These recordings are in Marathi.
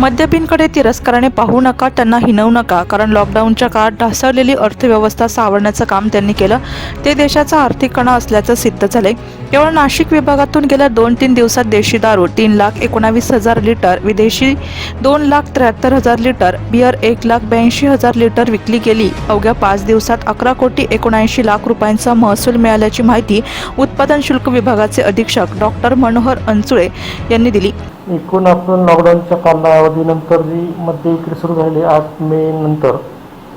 मद्यपींकडे तिरस्काराने पाहू नका त्यांना हिनवू नका कारण लॉकडाऊनच्या काळात ढासळलेली अर्थव्यवस्था सावरण्याचं काम त्यांनी केलं. ते देशाचा आर्थिक कणा असल्याचं सिद्ध झाले केवळ नाशिक विभागातून गेल्या दोन तीन दिवसात देशी दारू तीन लाख एकोणावीस हजार लिटर विदेशी दोन लाख त्र्याहत्तर हजार लिटर बियर एक लाख ब्याऐंशी हजार लिटर विकली गेली. अवघ्या पाच दिवसात अकरा कोटी एकोणऐंशी लाख रुपयांचा महसूल मिळाल्याची माहिती उत्पादन शुल्क विभागाचे अधीक्षक डॉक्टर मनोहर अनसुळे यांनी दिली. एकूण आपण लॉकडाऊनच्या कालावधीनंतर जी मध्य विक्री सुरू झाली आठ मे नंतर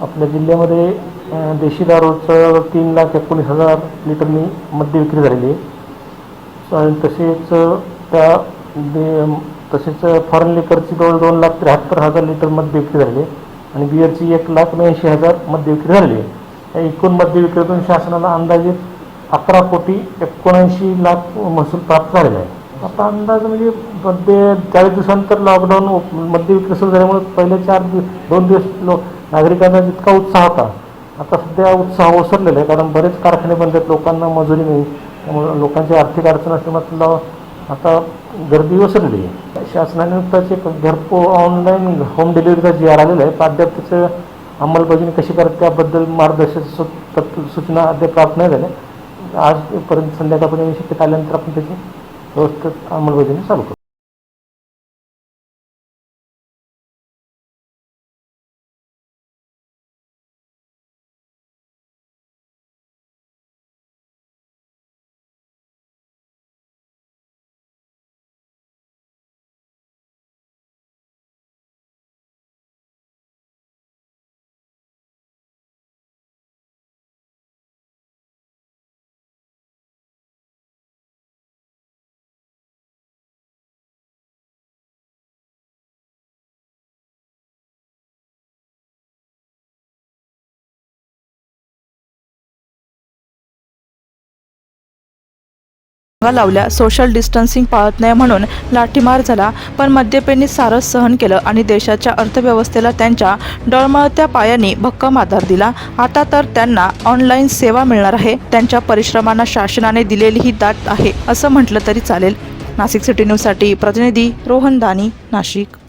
आपल्या जिल्ह्यामध्ये देशी दारूचं तीन लाख एकोणीस हजार लिटरनी मद्य विक्री झालेली आहे. आणि तसेच त्या बे- तसेच फॉरेन लिकरची जवळ दोन लाख त्र्याहत्तर हजार लिटर मद्य विक्री झाली आणि बिअरची एक लाख ब्याऐंशी हजार मद्य विक्री झाली आहे. या एकूण मद्य विक्रीतून शासनाला अंदाजे अकरा कोटी एकोणऐंशी लाख महसूल प्राप्त झालेला आहे. आता अंदाज म्हणजे मध्ये चाळीस दिवसानंतर लॉकडाऊन मध्यविक्री सुरू झाल्यामुळे पहिले चार दिवस दोन दिवस लो नागरिकांना जितका उत्साह होता आता सध्या उत्साह ओसरलेला आहे. कारण बरेच कारखाने बंद आहेत लोकांना मजुरी नाही. त्यामुळे लोकांची आर्थिक अडचण असल्यामुळे आता गर्दी ओसरली आहे. शासनाने एक घरपो ऑनलाईन होम डिलिव्हरीचा जी आर आलेला आहे. अद्याप त्याचं अंमलबजावणी कशी करत त्याबद्दल मार्गदर्शक सू- सूचना अद्याप प्राप्त नाही झाल्या. आजपर्यंत संध्याकाळपर्यंत शक्यता आल्यानंतर आपण त्याची व्यवस्थित अंमलबजावणी चालू करू लावल्या. सोशल डिस्टन्सिंग पाळत नाही म्हणून लाठीमार झाला. पण मद्यपेंनी सारस सहन केलं आणि देशाच्या अर्थव्यवस्थेला त्यांच्या डळमळत्या पायांनी भक्कम आधार दिला. आता तर त्यांना ऑनलाईन सेवा मिळणार आहे. त्यांच्या परिश्रमांना शासनाने दिलेली ही दाट आहे असं म्हटलं तरी चालेल. नाशिक सिटी न्यूजसाठी प्रतिनिधी रोहन दानी नाशिक.